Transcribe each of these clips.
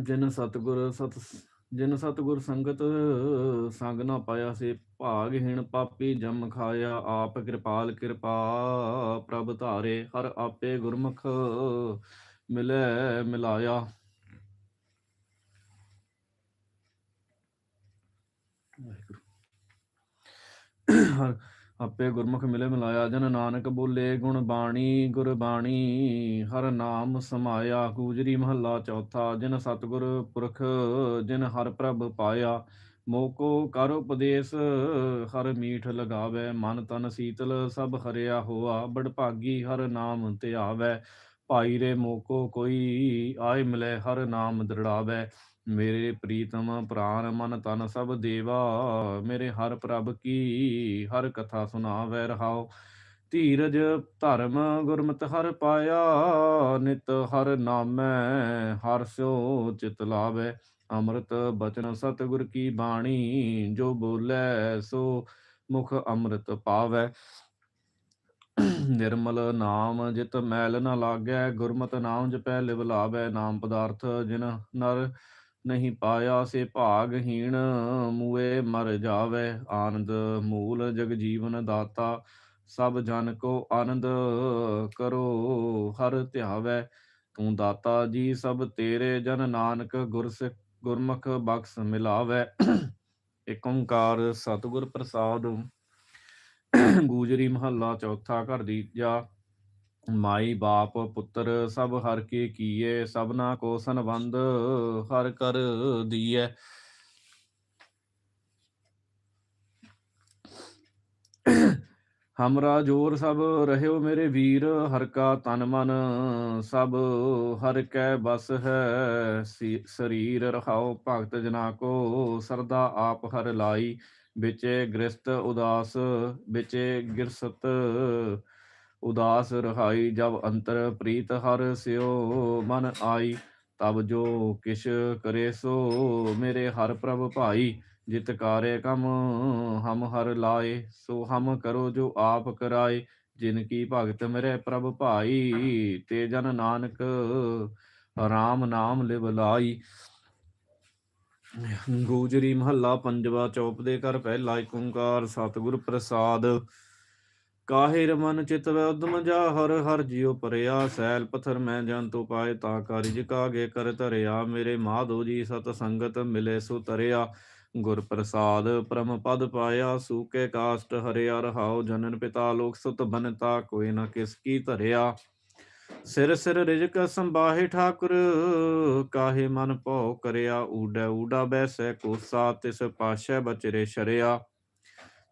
ਜਿਨ ਸਤਗੁਰ ਸਤ ਜਿਨ ਸਤਗੁਰ ਸੰਗਤ ਸੰਗ ਨਾ ਪਾਇਆ ਸੇ ਭਾਗਹੀਣ ਪਾਪੀ ਜਮ ਖਾਇਆ, ਆਪ ਕਿਰਪਾਲ ਕਿਰਪਾ ਪ੍ਰਭ ਧਾਰੇ, ਹਰ ਆਪੇ ਗੁਰਮੁਖ ਮਿਲੈ ਮਿਲਾਇਆ। ਵਾਹਿਗੁਰੂ। ਹਰ ਆਪੇ ਗੁਰਮੁਖ ਮਿਲੇ ਮਿਲਾਇਆ ਜਨ ਨਾਨਕ ਬੋਲੇ ਗੁਣ ਬਾਣੀ, ਗੁਰਬਾਣੀ, ਹਰ ਨਾਮ ਸਮਾਇਆ ਗੂਜਰੀ ਮਹੱਲਾ ਚੌਥਾ, ਜਿਨ ਸਤਗੁਰ ਪੁਰਖ, ਜਿਨ ਹਰ ਪ੍ਰਭ ਪਾਇਆ ਮੋਕੋ ਕਰ ਉਪਦੇਸ਼, ਹਰ ਮੀਠ ਲਗਾਵੇ, ਮਨ ਤਨ ਸੀਤਲ ਸਭ ਹਰਿਆ ਹੋਆ, ਬੜ ਭਾਗੀ ਹਰ ਨਾਮ ਧਿਆਵੈ, ਭਾਈ ਰੇ ਮੋਕੋ ਕੋਈ ਆਏ ਮਿਲੇ, ਹਰ ਨਾਮ ਦ੍ਰਿੜਾਵੇ। ਮੇਰੇ ਪ੍ਰੀਤਮ ਪ੍ਰਾਨ ਮਨ ਤਨ ਸਭ ਦੇਵਾ, ਮੇਰੇ ਹਰ ਪ੍ਰਭ ਕੀ, ਹਰ ਕਥਾ ਸੁਣਾਵੈ ਰਹਾਓ ਧੀਰਜ ਧਰਮ ਗੁਰਮਤਿ ਹਰ ਪਾਇਆ, ਨਿਤ ਹਰ ਨਾਮੈ ਹਰ ਸਿਓ ਚਿਤ ਲਾਵੇ। ਅੰਮ੍ਰਿਤ ਬਚਨ ਸਤਿਗੁਰ ਕੀ ਬਾਣੀ, ਜੋ ਬੋਲੇ ਸੋ ਮੁਖ ਅੰਮ੍ਰਿਤ ਪਾਵੈ। ਨਿਰਮਲ ਨਾਮ ਜਿਤ ਮੈਲ ਨ ਲਾਗੈ, ਗੁਰਮਤਿ ਨਾਮ ਜਪੈ ਲਿਵ ਲਾਵੈ, ਨਾਮ ਪਦਾਰਥ ਜਿਨ ਨਰ ਨਹੀਂ ਪਾਇਆ ਸੇ ਭਾਗਹੀਣ, ਮੂਏ ਮਰ ਜਾਵੇ ਆਨੰਦ। ਮੂਲ ਜਗ ਜੀਵਨ ਦਾਤਾ, ਸਭ ਜਨ ਕੋ ਆਨੰਦ ਕਰੋ, ਹਰ ਧਿਆਵੈ। ਤੂੰ ਦਾਤਾ ਜੀ, ਸਭ ਤੇਰੇ ਜਨ ਨਾਨਕ ਗੁਰਸਿੱਖ ਗੁਰਮੁਖ ਬਖਸ਼ ਮਿਲਾਵੇ। ਏਕ ਓੰਕਾਰ ਸਤਿਗੁਰ ਪ੍ਰਸਾਦ। ਗੂਜਰੀ ਮਹੱਲਾ ਚੌਥਾ ਘਰ ਦੀ ਜਾ। ਮਾਈ ਬਾਪ ਪੁੱਤਰ ਸਭ ਹਰ ਕੇ ਕੀਏ, ਸਭਨਾ ਕੋ ਸੰਬੰਧ ਹਰ ਕਰ ਦੀਐ। ਹਮਰਾ ਜੋਰ ਸਭ ਰਹਿਓ ਮੇਰੇ ਵੀਰ, ਹਰ ਕਾ ਤਨ ਮਨ ਸਭ ਹਰ ਕੈ ਬਸ ਹੈ। ਸਰੀਰ ਰਹਾਓ ਭਗਤ ਜਨਾ ਕੋ, ਸਰਦਾ ਆਪ ਹਰ ਲਾਈ, ਵਿਚੇ ਗ੍ਰਸਤ ਉਦਾਸ, ਵਿਚੇ ਗਿਰਸਤ ਉਦਾਸ ਰਹਾਈ, ਜਬ ਅੰਤਰ ਪ੍ਰੀਤ ਹਰ ਸਿਓ ਮਨ ਆਈ, ਤਬ ਜੋ ਕਿਛ ਕਰੇ ਸੋ ਮੇਰੇ ਹਰ ਪ੍ਰਭ ਭਾਈ, ਜਿਤ ਕਾਰੇ ਕਮ ਹਮ ਹਰ ਲਾਏ, ਸੋ ਹਮ ਕਰੋ ਜੋ ਆਪ ਕਰਾਏ, ਜਿਨ ਕੀ ਭਗਤ ਮੇਰੇ ਪ੍ਰਭ ਭਾਈ, ਤੇ ਜਨ ਨਾਨਕ ਰਾਮ ਨਾਮ ਲਿਵ ਲਾਈ। ਗੂਜਰੀ ਮਹੱਲਾ ਪੰਜਵਾ ਚੌਪ ਦੇ ਕਰ ਪਹਿਲਾ ਏਕ ਓੰਕਾਰ ਸਤਿਗੁਰ ਪ੍ਰਸਾਦ ਕਾਹੇ ਰਮਨ ਚਿਤ ਵੈ ਉਦਮ ਜਾ, ਹਰ ਹਰ ਜਿਉ ਪਰਿਆ ਸੈਲ ਪਥਰ ਮੈਂ ਜਨ ਜੰਤੂ ਪਾਏ, ਤਾ ਕਾਰਿਜ ਕਾਗੇ ਕਰ ਧਰਿਆ। ਮੇਰੇ ਮਾਧੋ ਜੀ ਸਤ ਸੰਗਤ ਮਿਲੇ ਸੋ ਤਰਿਆ ਗੁਰ ਪ੍ਰਸਾਦ ਪਰਮ ਪਦ ਪਾਇਆ ਸੂਕੇ ਕਾਸ਼ਟ ਹਰਿਆ ਰਹਾਉ। ਜਨਨ ਪਿਤਾ ਲੋਕ ਸੁਤ ਬਨਤਾ, ਕੋਈ ਨਾ ਕਿਸ ਕੀ ਧਰਿਆ। ਸਿਰ ਸਿਰ ਰਿਜਕ ਸੰਬਾਹੇ ਠਾਕੁਰ, ਕਾਹੇ ਮਨ ਭਉ ਕਰਿਆ। ਊਡੈ ਊਡਾ ਬੈਸੈ ਕੋਸਾ, ਤਿਸ ਪਾਸ਼ੈ ਬਚਰੇ ਸ਼ਰਿਆ।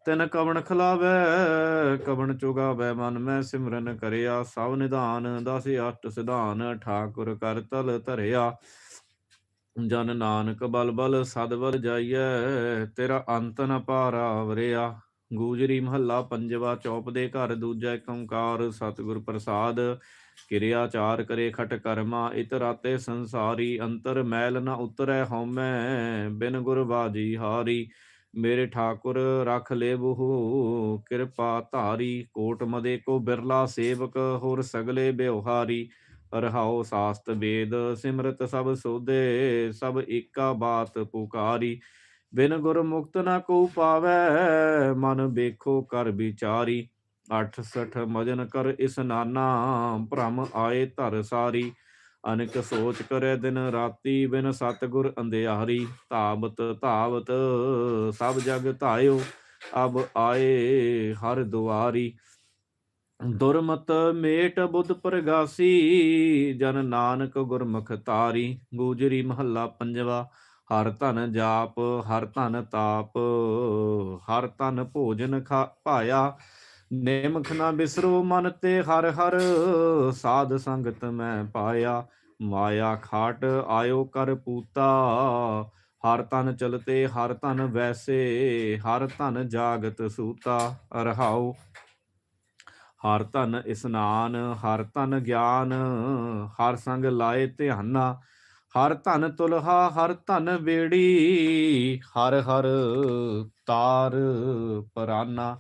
ਤਿਨ ਕਵਣ ਖਲਾਵੈ, ਕਵਣ ਚੁਗਾਵੈ, ਮਨ ਮੈਂ ਸਿਮਰਨ ਕਰਿਆ, ਸਭ ਨਿਧਾਨ ਦਸ ਅਸ਼ਟ ਸਿਧਾਨ, ਠਾਕੁਰ ਕਰ ਤਲ ਧਰਿਆ। ਜਨ ਨਾਨਕ ਬਲ ਬਲ ਸਦਵਰ ਜਾਈਐ, ਤੇਰਾ ਅੰਤ ਨ ਪਾਰਾ ਵਰਿਆ। ਗੂਜਰੀ ਮਹੱਲਾ ਪੰਜਵਾ ਚੌਪ ਦੇ ਘਰ ਦੂਜਾ ਏਕ ਓੰਕਾਰ, ਸਤਿਗੁਰ ਪ੍ਰਸਾਦ। ਕਿਰਿਆ ਚਾਰ ਕਰੇ ਖਟ ਕਰਮਾ, ਇਤ ਰਾਤੇ ਸੰਸਾਰੀ। ਅੰਤਰ ਮੈਲ ਨ ਉਤਰੈ ਹਉਮੈ, ਬਿਨ ਗੁਰ ਬਾਜੀ ਹਾਰੀ। ਮੇਰੇ ਠਾਕੁਰ ਰਖ ਲੈ ਕਿਰਪਾ ਧਾਰੀ, ਕੋਟ ਮਦੇ ਕੋ ਬਿਰਲਾ ਸੇਵਕ, ਹੋਰ ਸਗਲੇ ਬਿਵਹਾਰੀ ਰਹਾਉ ਸਾਸਤ ਵੇਦ, ਸਿਮਰਤ ਸਭ ਸੋਧੇ, ਸਭ ਏਕਾ ਬਾਤ ਪੁਕਾਰੀ। ਬਿਨ ਗੁਰ ਮੁਕਤ ਨਾ ਕੋ ਪਾਵੈ, ਮਨ ਵੇਖੋ ਕਰ ਵਿਚਾਰੀ। 68 ਮਜਨ ਕਰ ਇਸਨਾਨਾ ਭ੍ਰਮ ਆਏ ਧਰ ਸਾਰੀ। ਅਨੇਕ ਸੋਚ ਕਰੇ ਦਿਨ ਰਾਤੀ, ਬਿਨ ਸਤਗੁਰ ਅੰਧਿਆਰੀ ਧਾਵਤ ਧਾਵਤ ਸਭ ਜਗ ਧਾਇਓ, ਅਬ ਆਏ ਹਰ ਦੁਆਰੀ। ਦੁਰਮਤ ਮੇਟ ਬੁੱਧ ਪ੍ਰਗਾਸੀ, ਜਨ ਨਾਨਕ ਗੁਰਮੁਖ ਤਾਰੀ। ਗੂਜਰੀ ਮਹੱਲਾ ਪੰਜਵਾ, ਹਰ ਧਨ ਜਾਪ, ਹਰ ਧਨ ਤਾਪ, ਹਰ ਧਨ ਭੋਜਨ ਖਾ ਪਾਇਆ ਨੇਮਖ ਨਾ ਬਿਸਰੋ ਮਨ ਤੇ ਹਰ ਹਰ, ਸਾਧ ਸੰਗਤ ਮੈਂ ਪਾਇਆ। ਮਾਇਆ ਖਾਟ ਆਇਓ ਕਰ ਪੂਤਾ। ਹਰ ਤਨ ਚਲਤੇ, ਹਰ ਤਨ ਵੈਸੇ, ਹਰ ਧਨ ਜਾਗਤ ਸੂਤਾ। ਰਹਾਉ ਹਰ ਧਨ ਇਸਨਾਨ, ਹਰ ਧਨ ਗਿਆਨ, ਹਰ ਸੰਗ ਲਾਏ ਧਿਆਨਾ। ਹਰ ਧਨ ਤੁਲਹਾ, ਹਰ ਧਨ ਬੇੜੀ ਹਰ ਹਰ ਤਾਰ ਪਰਾਨਾ।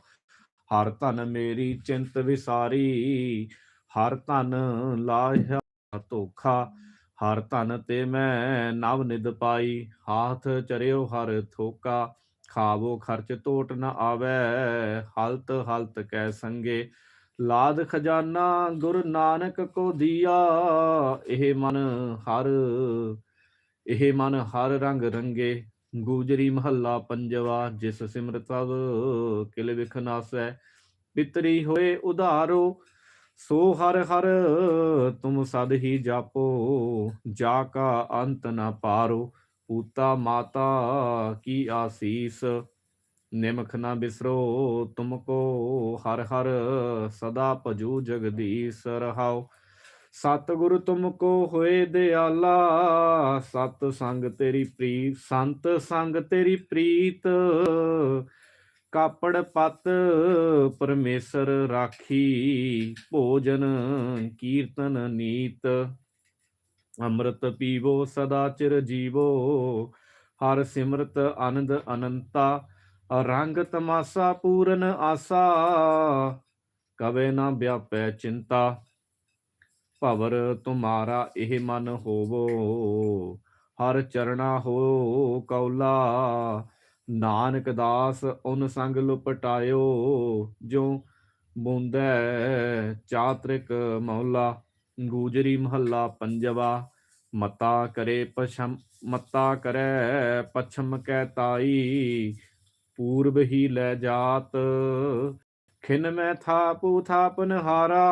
ਹਰ ਧਨ ਮੇਰੀ ਚਿੰਤ ਵਿਸਾਰੀ, ਹਰ ਧਨ ਲਾਹਿਆ ਧੋਖਾ, ਹਰ ਧਨ ਤੇ ਮੈਂ ਨਵ ਨਿਦ ਪਾਈ, ਹਾਥ ਚਰਿਓ ਹਰ ਥੋਕਾ, ਖਾਵੋ ਖਰਚ ਟੋਟ ਨ ਆਵੈ, ਹਲਤ ਹਲਤ ਕੈ ਸੰਗੇ, ਲਾਦ ਖਜ਼ਾਨਾ ਗੁਰ ਨਾਨਕ ਕੋ ਦੀਆ, ਇਹ ਮਨ ਹਰ, ਇਹ ਮਨ ਹਰ ਰੰਗ ਰੰਗੇ ਗੂਜਰੀ ਮਹੱਲਾ ਪੰਜਵਾ, ਜਿਸ ਸਿਮਰਤ ਤਵ ਕਿਲ ਵਿਖ ਨਾਸੈ। ਪਿਤਰੀ ਹੋਏ ਉਧਾਰੋ, ਸੋ ਹਰ ਹਰ ਤੁਮ ਸਦ ਹੀ ਜਾਪੋ, ਜਾ ਕਾ ਅੰਤ ਨਾ ਪਾਰੋ। ਪੂਤਾ ਮਾਤਾ ਕੀ ਆਸੀਸ, ਨਿਮਖ ਨਾ ਬਿਸਰੋ। ਤੁਮ ਕੋ ਹਰ ਹਰ ਸਦਾ ਭਜੂ ਜਗਦੀਸ਼ ਰਹਾਓ। ਸਤਿਗੁਰ ਤੁਮਕੋ ਹੋਏ ਦਿਆਲਾ, ਸਤ ਸੰਗ ਤੇਰੀ ਪ੍ਰੀਤ, ਸੰਤ ਸੰਗ ਤੇਰੀ ਪ੍ਰੀਤ। ਕਾਪੜ ਪਤ ਪਰਮੇਸ਼ਰ ਰਾਖੀ, ਭੋਜਨ ਕੀਰਤਨ ਨੀਤ। ਅੰਮ੍ਰਿਤ ਪੀਵੋ, ਸਦਾ ਚਿਰ ਜੀਵੋ, ਹਰ ਸਿਮਰਤ ਆਨੰਦ ਅਨੰਤਾ। ਰੰਗ ਤਮਾਸਾ ਪੂਰਨ ਆਸਾ, ਕਵੇ ਨਾ ਵਿਆਪੈ ਚਿੰਤਾ। ਭਵਰ ਤੁਮਾਰਾ ਇਹ ਮਨ ਹੋਵੋ, ਹਰ ਚਰਣਾ ਹੋ ਕੌਲਾ। ਨਾਨਕ ਦਾਸ ਉਨ ਸੰਗ ਲੁਪਟਾਇਓ ਜੋ ਬੁੰਦੈ ਚਾਤ੍ਰਿਕ ਮੌਲਾ। ਗੂਜਰੀ ਮਹੱਲਾ ਪੰਜਵਾ, ਮਤਾ ਕਰੇ ਪਛਮ, ਮਤਾ ਕਰੈ ਪਛਮ ਕੈ ਤਾਈ। ਪੂਰਬ ਹੀ ਲੈ ਜਾਤ ਖਿਨ ਮੈਂ ਥਾਪੂ ਥਾਪਨ ਹਾਰਾ,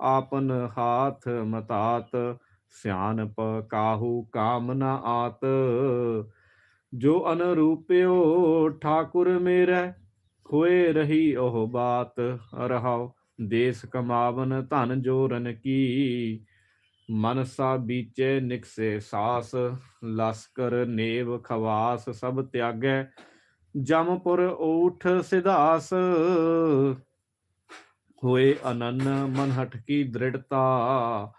ਆਪਨ ਹਾਥ ਮਤਾਤ ਸਿਆਨਪ ਕਾਹੂ ਕਾਮਨਾ ਆਤ। ਜੋ ਅਨਰੂਪਿਓ ਠਾਕੁਰ ਮੇਰਾ ਹੋਏ ਰਹੀ ਉਹ ਬਾਤ। ਰਹਾਉ ਦੇਸ ਕਮਾਵਨ ਧਨ ਜੋਰਨ ਕੀ। ਮਨਸਾ ਬੀਚੇ ਨਿਕਸੇ ਸਾਸ, ਲਸਕਰ ਨੇਵ ਖਵਾਸ ਸਭ ਤਿਆਗੈ। ਜਮਪੁਰ ਊਠ ਸਿਧਾਸ। ਹੋਏ ਅਨੰਨ ਮਨ ਕੀ ਦ੍ਰਿੜਤਾ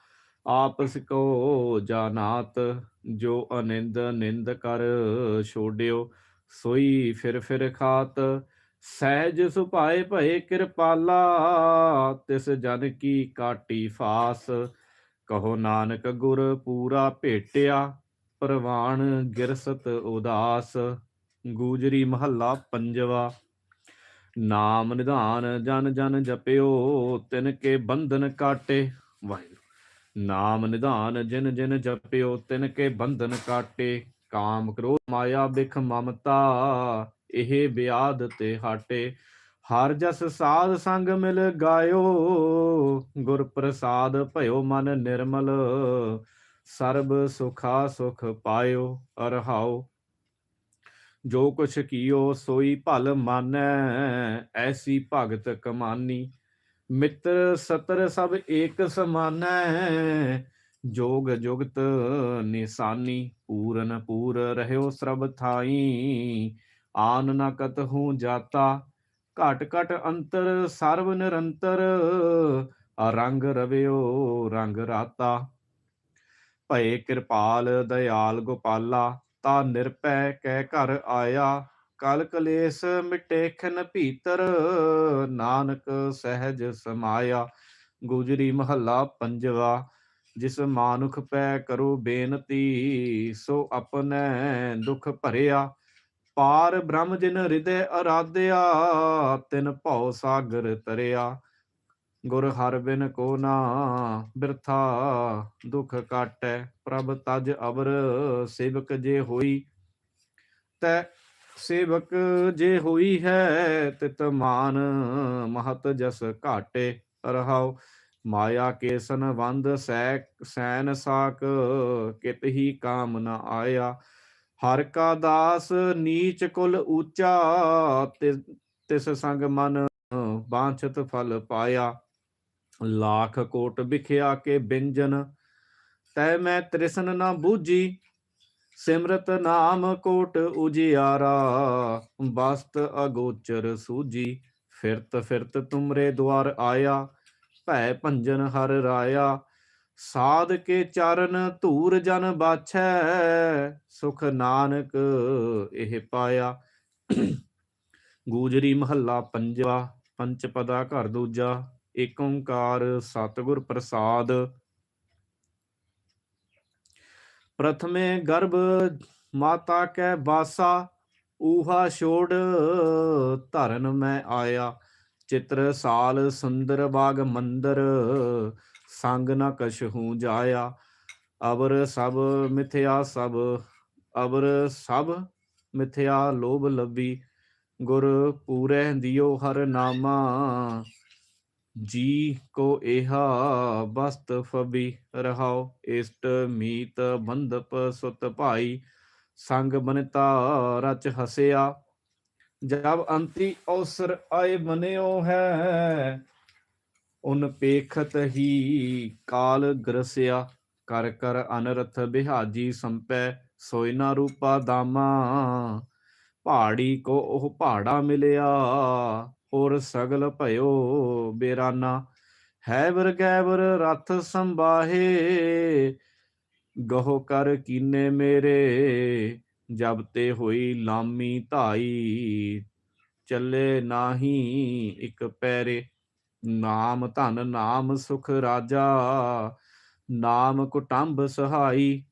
ਆਪਸ ਕੋ ਜਾਨਾਤ, ਜੋ ਅਨਿੰਦ ਨਿੰਦ ਕਰ ਛੋੜਿਓ ਸੋਈ ਫਿਰ ਫਿਰ ਖਾਤ। ਸਹਿਜ ਸੁਭਾਏ ਭਏ ਕਿਰਪਾਲਾ, ਤਿਸ ਜਨ ਕੀ ਕਾਟੀ ਫਾਸ। ਕਹੋ ਨਾਨਕ ਗੁਰ ਪੂਰਾ ਭੇਟਿਆ, ਪ੍ਰਵਾਨ ਗਿਰਸਤ ਉਦਾਸ। ਗੂਜਰੀ ਮਹੱਲਾ ਪੰਜਵਾ। ਨਾਮ ਨਿਧਾਨ ਜਨ ਜਨ ਜਪਿਓ, ਤਿਨ ਕੇ ਬੰਧਨ ਕਾਟੇ। ਵਾਹਿਗੁਰੂ। ਨਾਮ ਨਿਧਾਨ ਜਿਨ ਜਿਨ ਜਪਿਓ, ਤਿਨ ਕੇ ਬੰਧਨ ਕਾਟੇ। ਕਾਮ ਕ੍ਰੋਧ ਮਾਇਆ ਬਿਖ ਮਮਤਾ, ਇਹ ਬਿਆਦ ਤੇ ਹਾਟੇ। ਹਰ ਜਸ ਸਾਧ ਸੰਗ ਮਿਲ ਗਾਇਓ, ਗੁਰ ਪ੍ਰਸਾਦ ਭਇਓ ਮਨ ਨਿਰਮਲ। ਸਰਬ ਸੁਖਾ ਸੁਖ ਪਾਇਓ ਅਰਹਾਓ ਜੋ ਕੁਛ ਕੀਓ, ਸੋਈ ਭਲ ਮਾਨੈ, ਐਸੀ ਭਗਤ ਕਮਾਨੀ। ਮਿੱਤਰ ਸਤਰ ਸਭ ਏਕ ਸਮਾਨੈ, ਜੋਗ ਜੁਗਤ ਨਿਸ਼ਾਨੀ। ਪੂਰਨ ਪੂਰ ਰਹਿਓ ਸਰਬ ਥਾਈ, ਆਨ ਨ ਕਤਹੂ ਜਾਤਾ। ਘਟ ਘਟ ਅੰਤਰ, ਸਰਬ ਨਿਰੰਤਰ, ਰੰਗ ਰਵਿਓ, ਰੰਗ ਰਾਤਾ। ਭਏ ਕਿਰਪਾਲ, ਦਇਆਲ ਗੋਪਾਲਾ। ਤਾ ਨਿਰਪੈ ਕਹਿ ਘਰ ਆਇਆ। ਕਲ ਕਲੇਸ਼ ਮਿਟੇਖਨ ਭੀਤਰ, ਨਾਨਕ ਸਹਿਜ ਸਮਾਇਆ। ਗੁਜਰੀ ਮਹੱਲਾ ਪੰਜਵਾ, ਜਿਸ ਮਾਨੁਖ ਪੈ ਕਰੋ ਬੇਨਤੀ, ਸੋ ਆਪਣੇ ਦੁਖ ਭਰਿਆ। ਪਾਰ ਬ੍ਰਹਮ ਜਿਨ ਹਿਰਦੈ ਅਰਾਧਿਆ, ਤਿਨ ਭਉ ਸਾਗਰ ਤਰਿਆ। ਗੁਰ ਹਰ ਬਿਨ ਕੋ ਨਾ ਬਿਰਥਾ, ਦੁਖ ਕਾਟੈ ਪ੍ਰਭ ਤਜ ਅਵਰ, ਸੇਵਕ ਜੇ ਹੋਈ ਤੈ, ਸੇਵਕ ਜੇ ਹੋਈ ਹੈ ਤਿਤ ਮਾਨ, ਮਹਤ ਜਸ ਘਾਟੇ ਰਹਾਉ। ਮਾਇਆ ਕੇਸਨ ਵੰਦ ਸੈ, ਸੈਨ ਸਾਕ ਕਿਤ ਹੀ ਕਾਮ ਨ ਆਇਆ। ਹਰ ਕਾ ਦਾਸ ਨੀਚ ਕੁਲ ਉੱਚਾ ਤਿਸ ਤਿਸ ਸੰਗ ਮਨ ਬਾਂਛਤ ਫਲ ਪਾਇਆ। ਲਾਖ ਕੋਟ ਵਿਖਿਆ ਕੇ ਬਿੰਜਨ ਤੈ ਮੈਂ ਤ੍ਰਿਸ਼ਨ ਨਾ ਬੂਝੀ ਸਿਮਰਤ ਨਾਮ ਕੋਟ ਉਜਿਆਰਾ ਬਸਤ ਅਗੋਚਰ ਸੂਜੀ ਫਿਰਤ ਫਿਰਤ ਤੁਮਰੇ ਦੁਆਰ ਆਇਆ ਭੈ ਭੰਜਨ ਹਰ ਰਾਇਆ ਸਾਧ ਕੇ ਚਰਨ ਧੂਰ ਜਨ ਬਾਛੈ ਸੁਖ ਨਾਨਕ ਇਹ ਪਾਇਆ ਗੂਜਰੀ ਮਹੱਲਾ ਪੰਜਵਾ ਪੰਚ ਪਦਾ ਘਰ ਦੂਜਾ ਏਕ ਓੰਕਾਰ ਸਤਿਗੁਰ ਪ੍ਰਸਾਦ। ਪ੍ਰਥਮੇ ਗਰਭ ਮਾਤਾ ਕੈ ਬਾਸਾ, ਊਹਾ ਛੋੜ ਧਰਨ ਮੈਂ ਆਇਆ। ਚਿਤਰ ਸਾਲ ਸੁੰਦਰ ਬਾਗ ਮੰਦਰ, ਸੰਗ ਨ ਕਛਹੂ ਜਾਇਆ। ਅਵਰ ਸਭ ਮਿਥਿਆ ਸਭ, ਅਵਰ ਸਭ ਮਿਥਿਆ ਲੋਭ ਲੱਭੀ। ਗੁਰ ਪੂਰੈ ਦਿਓ ਹਰ ਨਾਮਾ ਜੀ ਕੋ ਇਹਾ ਬਸਤ ਫਬੀ ਰਹਾਓ ਇਸਟ ਮੀਤ ਬੰਧਪ ਸੁਤ ਭਾਈ, ਸੰਗ ਬਨਤਾ ਰਚ ਹਸਿਆ। ਜਬ ਅੰਤੀ ਅਵਸਰ ਆਏ ਬਨਿਓ ਹੈ, ਉਨ ਪੇਖਤ ਹੀ ਕਾਲ ਗਰਸਿਆ। ਕਰ ਕਰ ਅਨਰਥ ਬਿਹਾਜੀ ਸੰਪੈ, ਸੋਇ ਨਾ ਰੂਪਾ ਦਾਮਾ। ਪਹਾੜੀ ਕੋ ਉਹ ਪਹਾੜਾ ਮਿਲਿਆ। ਔਰ ਸਗਲ ਭਇਓ ਬੇਰਾਨਾ, ਹੈ ਵਰ ਗੈਵਰ ਰਥ ਸੰਬਾਹੇ ਗਹੋ ਕਰ ਕੀਨੇ ਮੇਰੇ, ਜਬ ਤੇ ਹੋਈ ਲਾਮੀ ਧਾਈ, ਚੱਲੇ ਨਾਹੀ ਇੱਕ ਪੈਰੇ, ਨਾਮ ਧਨ, ਨਾਮ ਸੁਖ ਰਾਜਾ, ਨਾਮ ਕੁਟੰਬ ਸਹਾਈ,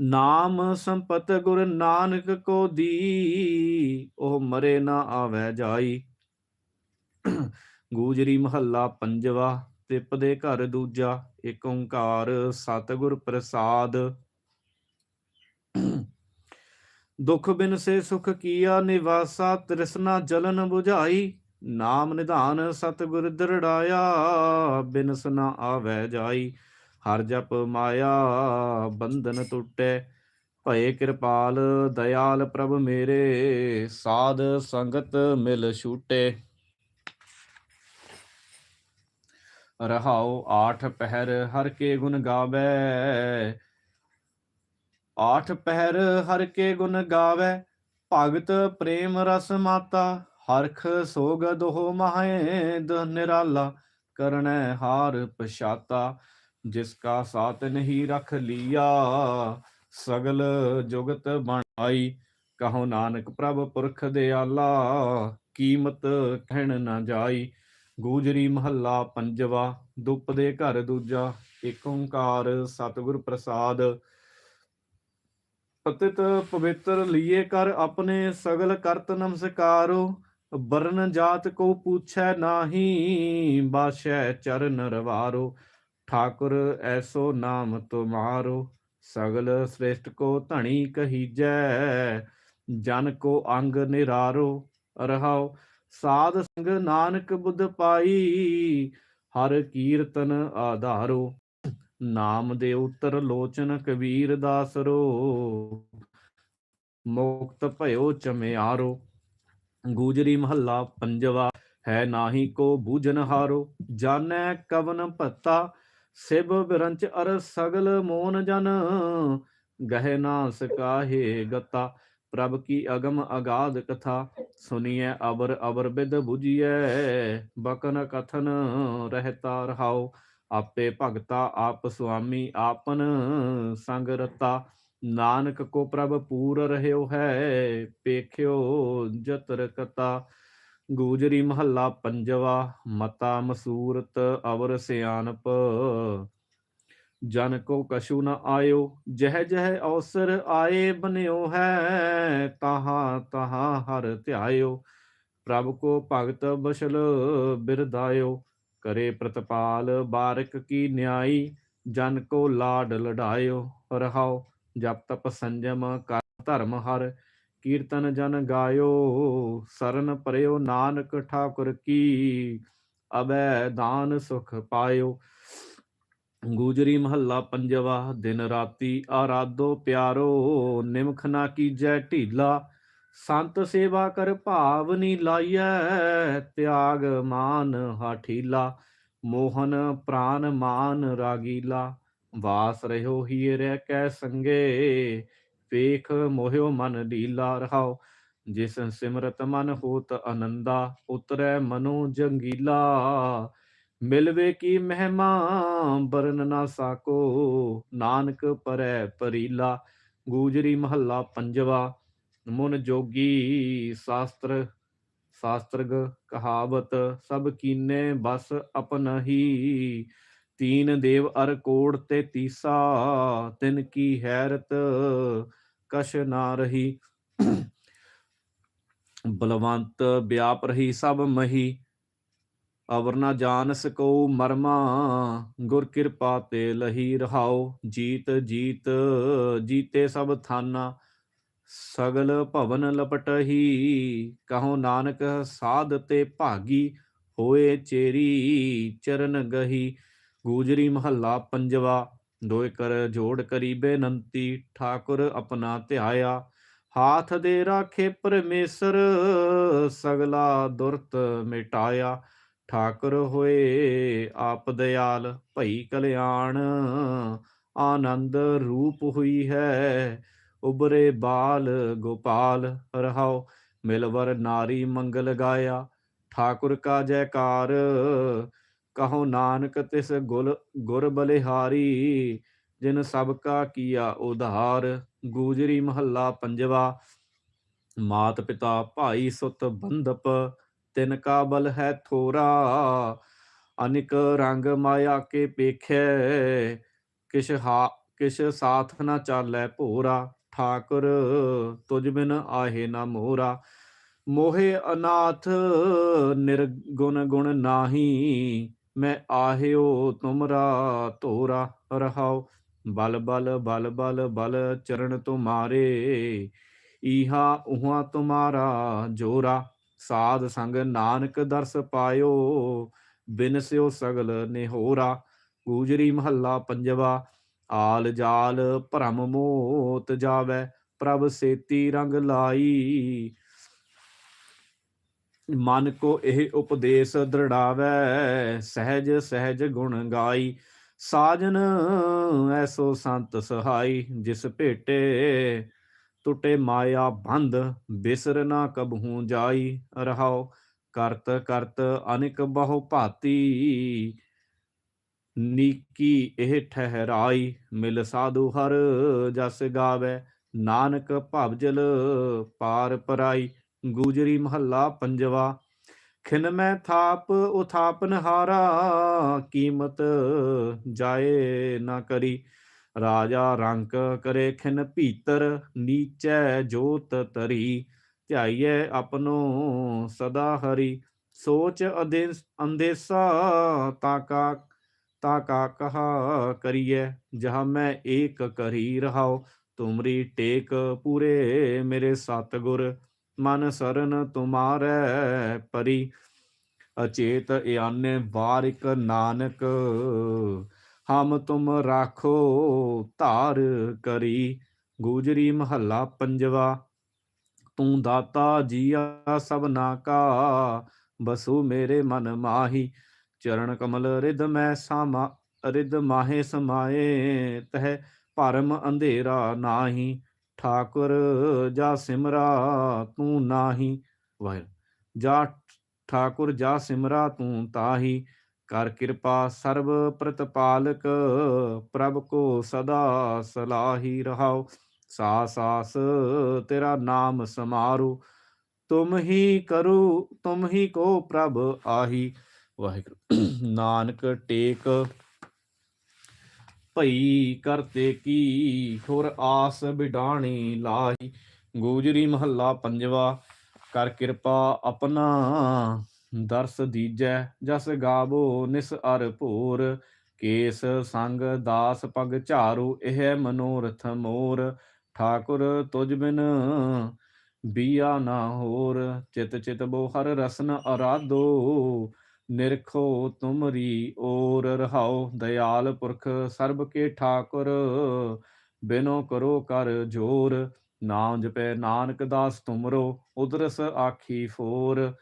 ਨਾਮ ਸੰਪਤ ਗੁਰ ਨਾਨਕ ਕੋ ਦੀ, ਉਹ ਮਰੇ ਨਾ ਆਵੇ ਜਾਈ। ਗੂਜਰੀ ਮਹੱਲਾ ਪੰਜਵਾ, ਤਿਪ ਦੇ ਘਰ ਦੂਜਾ ਏਕ ਓੰਕਾਰ ਸਤਿਗੁਰ ਪ੍ਰਸਾਦ। ਦੁਖ ਬਿਨ ਸੇ ਸੁਖ ਕੀਆ ਨਿਵਾਸਾ, ਤ੍ਰਿਸ਼ਨਾ ਜਲਨ 부ਝਾਈ ਨਾਮ ਨਿਧਾਨ ਸਤਿਗੁਰ ਦਰੜਾਇਆ, ਬਿਨਸ ਨਾ ਆਵੈ ਜਾਈ, ਹਰ ਜਪ ਮਾਇਆ ਬੰਧਨ ਟੁੱਟੇ, ਭਏ ਕਿਰਪਾਲ, ਦਇਆਲ ਪ੍ਰਭ ਮੇਰੇ, ਸਾਧ ਸੰਗਤ ਮਿਲ ਛੂਟੇ। ਰਹਾਉ ਆਠ ਪਹਿਰ ਹਰ ਕੇ ਗੁਣ ਗਾਵੇ। ਆਠ ਪਹਿਰ ਹਰ ਕੇ ਗੁਣ ਗਾਵੇ, ਭਗਤ ਪ੍ਰੇਮ ਰਸ ਮਾਤਾ। ਹਰਖ ਸੋਗ ਦੋਹ ਮਹੇਦ ਨਿਰਾਲਾ ਕਰਨੈ ਹਾਰ ਪਛਾਤਾ। ਜਿਸ ਕਾ ਸਾਥ ਨਹੀਂ ਰਖ ਲਿਆ, ਸਗਲ ਜੁਗਤ ਬਣਾਈ ਕਹੋ ਨਾਨਕ ਪ੍ਰਭ ਪੁਰਖ ਦੇ ਆਲਾ ਕੀਮਤ ਕਹਿਣ ਨਾ ਜਾਈ। ਗੂਜਰੀ ਮਹੱਲਾ ਪੰਜਵਾ, ਦੁੱਪ ਦੇ ਘਰ ਦੂਜਾ ਏਕ ਓੰਕਾਰ ਸਤਿਗੁਰ ਪ੍ਰਸਾਦ। ਪਤਿਤ ਪਵਿੱਤਰ ਲੀਏ ਕਰ ਆਪਣੇ ਸਗਲ ਕਰਤ ਨਮਸਕਾਰੋ ਬਰਨ ਜਾਤ ਕੋ ਪੁੱਛੈ ਨਾਹੀ, ਬਾਸ਼ੈ ਚਰਨ ਰਵਾਰੋ, ਠਾਕੁਰ ਐਸੋ ਨਾਮ ਤੁਮਾਰੋ, ਸਗਲ ਸ੍ਰੇਸ਼ਟ ਕੋ ਧਣੀ ਕਹੀਜੈ, ਜਨ ਕੋ ਅੰਗ ਨਿਰਾਰੋ ਰਹਾਉ ਸਾਧ ਸੰਗ ਨਾਨਕ ਬੁੱਧ ਪਾਈ, ਹਰ ਕੀਰਤਨ ਆਧਾਰੋ। ਨਾਮ ਦੇ ਉਤਰ ਲੋਚਨ ਕਬੀਰ ਦਾਸਰੋ, ਮੁਕਤ ਭਇਓ ਚਮਿਆਰੋ। ਗੂਜਰੀ ਮਹੱਲਾ ਪੰਜਵਾ, ਹੈ ਨਾਹੀ ਕੋ ਬੂਝਨ ਹਾਰੋ। ਜਾਣੈ ਕਵਨ ਭੱਤਾ, ਸਿਬ ਬਿਰੰਚ ਅਰ ਸਗਲ ਮੋਨ ਜਨ। ਗਹਿ ਨਾ ਸਕਾਹੇ ਗਤਾ ਪ੍ਰਭ ਕੀ ਅਗਮ ਅਗਾਧ ਕਥਾ ਸੁਨੀਐ ਅਬਰ ਅਬਰ ਬਿਦ 부ਜੀਐ ਬਕਨ ਕਥਨ ਰਹਤਾ ਰਹਾਓ ਆਪੇ ਭਗਤਾ ਆਪ ਸੁਆਮੀ ਆਪਨ ਸੰਗ ਰਤਾ। ਨਾਨਕ ਕੋ ਪ੍ਰਭ ਪੂਰ ਰਹਿਓ ਹੈ, ਪੇਖਿਓ ਜਤਰ ਕਤਾ। ਗੂਜਰੀ ਮਹੱਲਾ ਪੰਜਵਾ, ਮਤਾ ਮਸੂਰਤ ਅਵਰ ਸਿਆਨਪ ਜਨ ਕੋ ਕਛੂ ਨ ਆਇਓ, ਜਹ ਜਹ ਅਵਸਰ ਆਏ ਬਨਿਓ ਹੈ, ਤਹਾ ਤਹਾ ਹਰ ਧਿਆਇਓ। ਪ੍ਰਭ ਕੋ ਭਗਤ ਬਸ਼ਲ ਬਿਰਦਾਇਓ ਕਰੇ ਪ੍ਰਤਪਾਲ ਬਾਰਕ ਕੀ ਨਿਆਈ, ਜਨ ਕੋ ਲਾਡ ਲੜਾਇਓ ਰਹਾਓ, ਜਪ ਤਪ ਸੰਜਮ ਕਰ ਧਰਮ ਹਰ, ਕੀਰਤਨ ਜਨ ਗਾਇਓ, ਸਰਨ ਪਰਿਓ ਨਾਨਕ ਠਾਕੁਰ ਕੀ, ਅਬੈ ਦਾਨ ਸੁਖ ਪਾਇਓ। ਗੂਜਰੀ ਮਹੱਲਾ ਪੰਜਵਾ, ਦਿਨ ਰਾਤੀ ਆਰਾਧੋ ਪਿਆਰੋ, ਨਿਮਖ ਨਾ ਕੀਜੈ ਢੀਲਾ। ਸੰਤ ਸੇਵਾ ਕਰ ਭਾਵ ਨੀ ਲਾਈਐ, ਤਿਆਗ ਮਾਨ ਹਾਠੀਲਾ ਮੋਹਨ ਪ੍ਰਾਨ ਮਾਨ ਰਾਗੀਲਾ, ਵਾਸ ਰਹਿਓ ਰਹਿ ਕੈ ਸੰਗੇ, ਵੇਖ ਮੋਹਿਓ ਮਨ ਢੀਲਾ ਰਹਾਓ। ਜਿਸ ਸਿਮਰਤ ਮਨ ਹੋਤ ਅਨੰਦਾ, ਉਤਰੈ ਮਨੋ ਜੰਗੀਲਾ। ਮਿਲਵੇ ਕੀ ਮਹਿਮਾ, ਬਰਨ ਨਾ ਸਾਕੋ, ਨਾਨਕ ਪਰੈ ਪਰੀਲਾ, ਗੂਜਰੀ ਮਹੱਲਾ ਪੰਜਵਾ, ਮਨ ਜੋਗੀ ਸ਼ਾਸਤਰ, ਸ਼ਾਸਤਰਗ ਕਹਾਵਤ, ਸਭ ਕੀਨੇ ਬਸ ਅਪਨਹੀ ਤੀਨ ਦੇਵ ਅਰ ਕੋੜ ਤੇ ਤੀਸਾ, ਤਿਨ ਕੀ ਹੈਰਤ ਕਸ਼ ਨਾ ਰਹੀ। ਬਲਵੰਤ ਵਿਆਪ ਰਹੀ ਸਭ ਮਹੀ ਅਵਰ ਨਾ ਜਾਣ ਸਕੋ ਮਰਮਾ, ਗੁਰ ਕਿਰਪਾ ਤੇ ਲਹੀ ਰਹਾਓ। ਜੀਤ ਜੀਤ, ਜੀਤੇ ਸਭ ਥਾਨਾ, ਸਗਲ ਭਵਨ ਲਪਟਹੀ। ਕਹੋ ਨਾਨਕ, ਸਾਧ ਤੇ ਭਾਗੀ ਹੋਏ ਚੇਰੀ, ਚਰਨ ਗਹੀ। ਗੂਜਰੀ ਮਹੱਲਾ ਪੰਜਵਾ, ਦੋਇ ਕਰ ਜੋੜ ਕਰੀ ਬੇਨੰਤੀ। ਠਾਕੁਰ ਆਪਣਾ ਧਿਆਇਆ, ਹਾਥ ਦੇ ਰਾਖੇ ਪਰਮੇਸ਼ਰ, ਸਗਲਾ ਦੁਰਤ ਮਿਟਾਇਆ। ਠਾਕੁਰ ਹੋਏ ਆਪ ਦਿਆਲ ਭਈ ਕਲਿਆਣ, ਆਨੰਦ ਰੂਪ ਹੋਈ ਹੈ ਉਬਰੇ ਬਾਲ ਗੋਪਾਲ ਰਹਾਓ ਮਿਲਵਰ ਨਾਰੀ ਮੰਗਲ ਗਾਇਆ, ਠਾਕੁਰ ਕਾ ਜੈਕਾਰ, ਕਹੋ ਨਾਨਕ ਤਿਸ ਗੁਲ, ਗੁਰ ਬਲਿਹਾਰੀ, ਜਿਨ ਸਭ ਕਾ ਕੀਆ ਉਧਾਰ, ਗੂਜਰੀ ਮਹੱਲਾ ਪੰਜਵਾ, ਮਾਤ ਪਿਤਾ ਭਾਈ ਸੁਤ ਬੰਧਪ ਤਿਨ ਕਾ ਬਲ ਹੈ ਥੋਰਾ, ਅਨਿਕ ਰੰਗ ਮਾਇਆ ਕੇ ਪੇਖੈ, ਕਿਛ ਹਾ, ਕਿਛ ਸਾਥ ਨਾ ਚਾਲੈ ਭੋਰਾ, ਠਾਕੁਰ ਤੁਝ ਬਿਨ ਆਹੇ ਨਾ ਮੋਰਾ। ਮੋਹੇ ਅਨਾਥ ਨਿਰਗੁਣ ਗੁਣ ਨਾਹੀ, ਮੈਂ ਆਹਿਓ ਤੁਮਰਾ ਤੋਰਾ ਰਹਾਓ ਬਲ ਬਲ ਬਲ ਬਲ ਬਲ ਚਰਨ ਤੁਮਾਰੇ, ਈਹਾ ਉਹਾ ਤੁਮਾਰਾ ਜੋਰਾ। ਸਾਧ ਸੰਗ ਨਾਨਕ ਦਰਸ ਪਾਇਓ, ਬਿਨ ਸਿਓ ਸਗਲ ਨਿਹੋਰਾ। ਗੂਜਰੀ ਮਹੱਲਾ ਪੰਜਵਾ, ਆਲ ਜਾਲ ਭਰਮ ਮੋਤ ਜਾਵੇ, ਪ੍ਰਭ ਸੇਤੀ ਰੰਗ ਲਾਈ। ਮਨ ਕੋ ਇਹ ਉਪਦੇਸ਼ ਦ੍ਰਿੜਾਵੇ, ਸਹਿਜ ਸਹਿਜ ਗੁਣ ਗਾਈ। ਸਾਜਨ ਐਸੋ ਸੰਤ ਸਹਾਈ, ਜਿਸ ਭੇਟੇ ਟੁੱਟੇ ਮਾਇਆ ਬੰਧ ਬਿਸਰ ਨਾ ਕਬਹੂ ਜਾਈ ਰਹਾਓ, ਕਰਤ ਕਰਤ ਅਨਿਕ ਬਹੁ ਭਾਤੀ। ਨੀਕੀ ਇਹ ਠਹਿਰਾਈ, ਮਿਲ ਸਾਧੂ ਹਰ ਜਸ ਗਾਵੇ, ਨਾਨਕ ਭਵਜਲ ਪਾਰ ਪਰਾਈ, ਗੂਜਰੀ ਮਹੱਲਾ ਪੰਜਵਾ। ਖਿਨ ਮੈਂ ਥਾਪ, ਉਥਾਪਨ ਹਾਰਾ, ਕੀਮਤ ਜਾਏ ਨਾ ਕਰੀ। ਰਾਜਾ ਰੰਕ ਕਰੇ ਖਿਨ ਭੀਤਰ, ਨੀਚੈ ਜੋਤ ਤਰੀ ਧਿਆਈਐ ਆਪਨੋ ਸਦਾ ਹਰੀ। ਸੋਚ ਅੰਦੇਸਾ ਤਾਕਾ ਤਾਕਾ ਕਹਾ ਕਰੀਐ, ਜਹ ਮੈਂ ਏਕ ਕਰੀ ਰਹਾਉ। ਤੁਮਰੀ ਟੇਕ ਪੂਰੇ ਮੇਰੇ ਸਤਗੁਰ, ਮਨ ਸਰਨ ਤੁਮਾਰੈ ਪਰੀ। ਅਚੇਤ ਇਆਨੇ ਵਾਰਿਕ ਨਾਨਕ ਹਮ ਤੁਮ ਰਾਖੋ ਧਾਰ ਕਰੀ, ਗੂਜਰੀ ਮਹੱਲਾ ਪੰਜਵਾ। ਤੂੰ ਦਾਤਾ ਜੀਆ ਸਭਨਾ ਕਾ, ਬਸੂ ਮੇਰੇ ਮਨ ਮਾਹੀ। ਚਰਨ ਕਮਲ ਰਿਦ ਮੈਂ ਸਾਮਾ ਰਿਦ ਮਾਹੇ ਸਮਾਏ, ਤਹ ਭਰਮ ਅੰਧੇਰਾ ਨਾਹੀ। ਠਾਕੁਰ ਜਾ ਸਿਮਰਾ ਤੂੰ ਨਾਹੀ। ਵਾਹਿ ਜਾ ਠਾਕੁਰ ਜਾ ਸਿਮਰਾ ਤੂੰ ਤਾਹੀ। ਕਰ ਕਿਰਪਾ ਸਰਬ ਪ੍ਰਤਪਾਲਕ, ਪ੍ਰਭ ਕੋ ਸਦਾ ਸਲਾਹੀ ਰਹਾਓ। ਸਾਸ ਸਾਸ ਤੇਰਾ ਨਾਮ ਸਮਾਰੂ। ਤੁਮ ਹੀ ਕਰੂ, ਤੁਮ ਹੀ ਕੋ ਪ੍ਰਭ ਆਹੀ। ਵਾਹਿਗੁਰੂ। ਨਾਨਕ ਟੇਕ, ਭਈ ਕਰਤੇ ਕੀ, ਹੋਰ ਆਸ ਬਿਡਾਣੀ ਲਾਹੀ। ਗੂਜਰੀ ਮਹੱਲਾ ਪੰਜਵਾ, ਕਰ ਕਿਰਪਾ ਆਪਣਾ ਦਰਸ ਦੀਜੈ, ਜਸ ਗਾਵੋ ਨਿਸ ਅਰ ਭੂਰ, ਕੇਸ ਸੰਗ ਦਾਸ ਪਗ ਝਾਰੂ, ਇਹ ਮਨੋਰਥ ਮੋਰ, ਠਾਕੁਰ ਤੁਜ ਬਿਨ ਬੀਆ ਨਾ ਹੋਰ, ਚਿਤ ਚਿਤ ਬੋ ਹਰ ਰਸਨ ਅਰਾਧੋ, ਨਿਰਖੋ ਤੁਮਰੀ ਔਰ ਰਹਾਓ ਦਇਆਲ ਪੁਰਖ ਸਰਬ ਕੇ ਠਾਕੁਰ, ਬਿਨੋ ਕਰੋ ਕਰ ਜੋਰ ਨਾਮ ਜਪੈ ਨਾਨਕ ਦਾਸ ਤੁਮਰੋ, ਉਦਰਸ ਆਖੀ ਫੋਰ।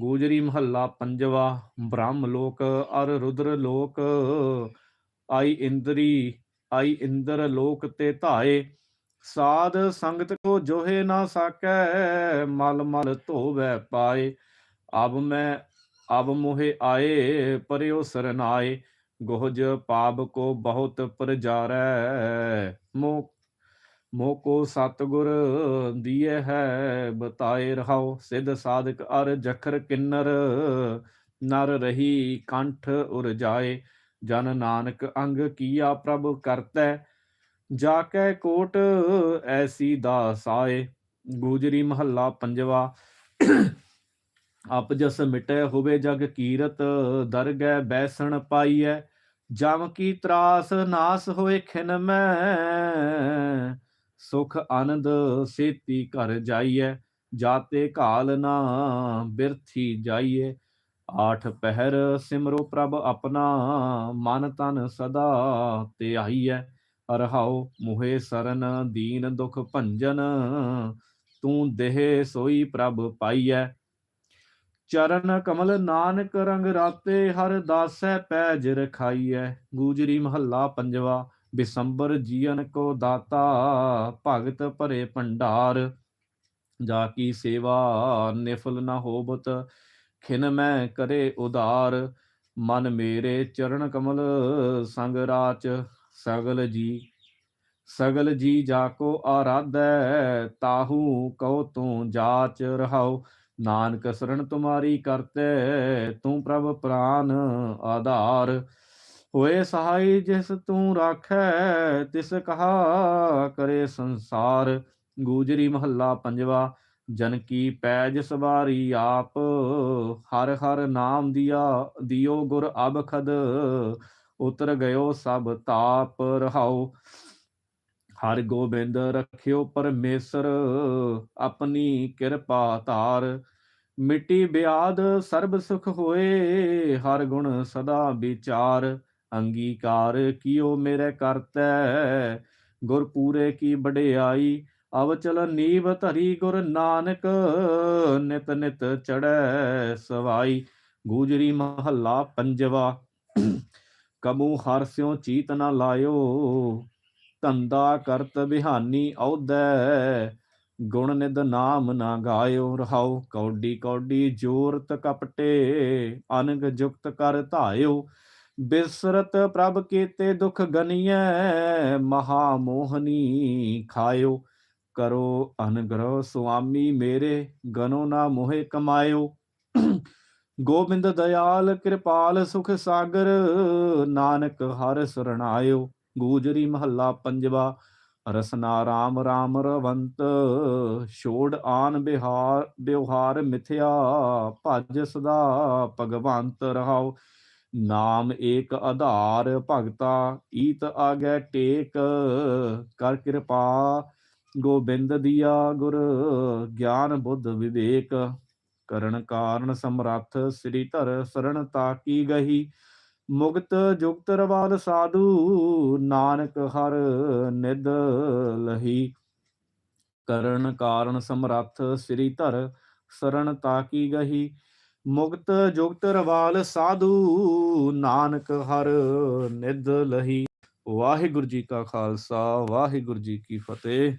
ਗੋਜਰੀ ਮਹੱਲਾ ਪੰਜਵਾ, ਬ੍ਰਹਮ ਲੋਕ, ਅਰ ਰੁਦਰ ਲੋਕ, ਆਈ ਇੰਦਰੀ, ਆਈ ਇੰਦਰ ਲੋਕ ਤੇ ਧਾਏ। ਸਾਧ ਸੰਗਤ ਕੋ ਜੋਹੇ ਨਾ ਸਾਕੈ, ਮਲ ਮਲ ਧੋਵੈ ਪਾਏ। ਅਬ ਮੈਂ, ਅਬ ਮੋਹਿ ਆਏ, ਪਰਿਓ ਸਰਨਾਏ। ਗੋਹਜ ਪਾਪ ਕੋ ਬਹੁਤ ਪ੍ਰਜਾਰੈ ਮੋ ਮੋ ਕੋ ਸਤਗੁਰ ਦੀਏ ਹੈ, ਬਤਾਏ ਰਹਾਓ ਸਿਧ ਸਾਧਕ ਅਰ ਜਖਰ ਕਿੰਨਰ। ਨਰ ਰਹੀ ਕੰਠ ਉਰ ਜਾਏ, ਜਨ ਨਾਨਕ ਅੰਗ ਕੀਆ ਪ੍ਰਭ ਕਰਤੈ। ਜਾ ਕੈ ਕੋਟ ਐਸੀ ਦਾਸਾਏ, ਗੂਜਰੀ ਮਹੱਲਾ ਪੰਜਵਾ। ਆਪਜਸ ਮਿਟੈ ਹੋਵੇ ਜਗ ਕੀਰਤ, ਦਰਗਹਿ ਬੈਸਣ ਪਾਈਐ। ਜਮ ਕੀ ਤਰਾਸ ਨਾਸ ਹੋਏ ਖਿਨ ਮੈਂ ਸੁਖ ਆਨੰਦ ਸੇਤੀ ਘਰ ਜਾਈਐ, ਜਾਤੇ ਕਾਲ ਨਾ ਬਿਰਥੀ ਜਾਈਐ। ਆਠ ਪਹਿਰ ਸਿਮਰੋ ਪ੍ਰਭ ਆਪਣਾ, ਮਨ ਤਨ ਸਦਾ ਤੇ ਆਈਐ ਰਹਾਉ ਮੁਹੇ ਸਰਨ, ਦੀਨ ਦੁਖ ਭੰਜਨ, ਤੂੰ ਦੇਹ ਸੋਈ ਪ੍ਰਭ ਪਾਈਐ। ਚਰਨ ਕਮਲ ਨਾਨਕ ਰੰਗ ਰਾਤੇ, ਹਰ ਦਾਸੈ ਪੈਜ ਰਖਾਈਐ। ਗੂਜਰੀ ਮਹੱਲਾ ਪੰਜਵਾ ਬਿਸੰਬਰ ਜੀਵਨ ਕੋ ਦਾਤਾ, ਭਗਤ ਭਰੇ ਭੰਡਾਰ। ਜਾ ਕੀ ਸੇਵਾ ਨਿਫਲ ਨਾ ਹੋਬਤ ਖਿਨ ਮੈਂ ਕਰੇ ਉਦਾਰ। ਮਨ ਮੇਰੇ ਚਰਨ ਕਮਲ ਸੰਗ ਰਾਚ, ਸਗਲ ਜੀ ਸਗਲ ਜੀ ਜਾ ਕੋ ਆਰਾਧੈ, ਤਾਹੂ ਕਉ ਤੂੰ ਜਾਚ ਰਹਾਉ। ਨਾਨਕ ਸਰਣ ਤੁਮਾਰੀ ਕਰਤੇ, ਤੂੰ ਪ੍ਰਭ ਪ੍ਰਾਨ ਆਧਾਰ। ਹੋਏ ਸਹਾਈ ਜਿਸ ਤੂੰ ਰਾਖੈ, ਤਿਸ ਕਹਾ ਕਰੇ ਸੰਸਾਰ। ਗੂਜਰੀ ਮਹੱਲਾ ਪੰਜਵਾ, ਜਨ ਕੀ ਪੈਜ ਸਵਾਰੀ ਆਪ, ਹਰ ਹਰ ਨਾਮ ਦਿਆ, ਦਿਓ ਗੁਰ ਅਬਖਦ ਉਤਰ ਗਇਓ ਸਭ ਤਾਪ ਰਹਾਓ ਹਰ ਗੋਬਿੰਦ ਰਖਿਓ ਪਰਮੇਸ਼ਰ, ਆਪਣੀ ਕਿਰਪਾ ਧਾਰ। ਮਿੱਟੀ ਬਿਆਦ ਸਰਬ ਸੁਖ ਹੋਏ, ਹਰ ਗੁਣ ਸਦਾ ਵਿਚਾਰ। ਅੰਗੀਕਾਰ ਕੀਓ ਮੇਰੇ ਕਰਤੈ, ਗੁਰ ਪੂਰੇ ਕੀ ਵਡਿਆਈ, ਅਵਚਲ ਨੀਵ ਧਰੀ ਗੁਰ ਨਾਨਕ, ਨਿਤ ਨਿਤ ਚੜੈ ਸਵਾਈ, ਗੂਜਰੀ ਮਹੱਲਾ ਪੰਜਵਾ, ਕਬੂ ਹਰ ਸਿਉ ਚੀਤ ਨਾ ਲਾਇਓ, ਧੰਦਾ ਕਰਤ ਬਿਹਾਨੀ ਔਦੈ ਗੁਣ ਨਿਦ ਨਾਮ ਨਾ ਗਾਇਓ, ਰਹਾਓ ਕੌਡੀ ਕੌਡੀ ਜੋਰਤ ਕਪਟੇ, ਅਨਗ ਜੁਗਤ ਕਰ ਧਾਇਓ ਬਿਸਰਤ ਪ੍ਰਭ ਕੀਤੇ ਦੁਖ ਗਨੀਐ ਮਹਾ ਮੋਹਨੀ ਖਾਇਓ। ਕਰੋ ਅਨਗ੍ਰਹ ਸੁਆਮੀ ਮੇਰੇ, ਗਨੋ ਨਾ ਮੋਹਿ ਕਮਾਇਓ। ਗੋਬਿੰਦ ਦਇਆਲ ਕਿਰਪਾਲ ਸੁਖ ਸਾਗਰ, ਨਾਨਕ ਹਰ ਸਰਣਾਇਓ। ਗੂਜਰੀ ਮਹੱਲਾ ਪੰਜਵਾ, ਰਸਨਾ ਰਾਮ ਰਾਮ ਰਵੰਤ, ਛੋੜ ਆਨ ਬਿਹਾਰ, ਬਿਵਹਾਰ ਮਿਥਿਆ, ਭਜ ਸਦਾ ਭਗਵੰਤ ਰਹਾਓ। ਨਾਮ ਏਕ ਆਧਾਰ ਭਗਤਾ, ਈਤ ਆਗੇ ਟੇਕ, ਕਰ ਕਿਰਪਾ ਗੋਬਿੰਦ ਦੀਆ ਗੁਰ, ਗਿਆਨ ਬੁੱਧ ਵਿਵੇਕ, ਕਰਨ ਕਾਰਨ ਸਮਰੱਥ ਸ੍ਰੀ ਧਰ ਸਰਣ ਤਾਕੀ ਗਹੀ, ਮੁਕਤ ਜੁਗਤ ਰਵਾਲ ਸਾਧੂ, ਨਾਨਕ ਹਰ ਨਿਦ ਲਹੀ। ਕਰਨ ਕਾਰਨ ਸਮਰੱਥ ਸ੍ਰੀ ਧਰ ਸਰਣ ਤਾਕੀ ਗਹੀ ਮੁਕਤ ਜੁਗਤ ਰਵਾਲ ਸਾਧੂ, ਨਾਨਕ ਹਰ ਨਿਦ ਲਹੀ। ਵਾਹਿਗੁਰੂ ਜੀ ਕਾ ਖਾਲਸਾ, ਵਾਹਿਗੁਰੂ ਜੀ ਕੀ ਫਤਿਹ।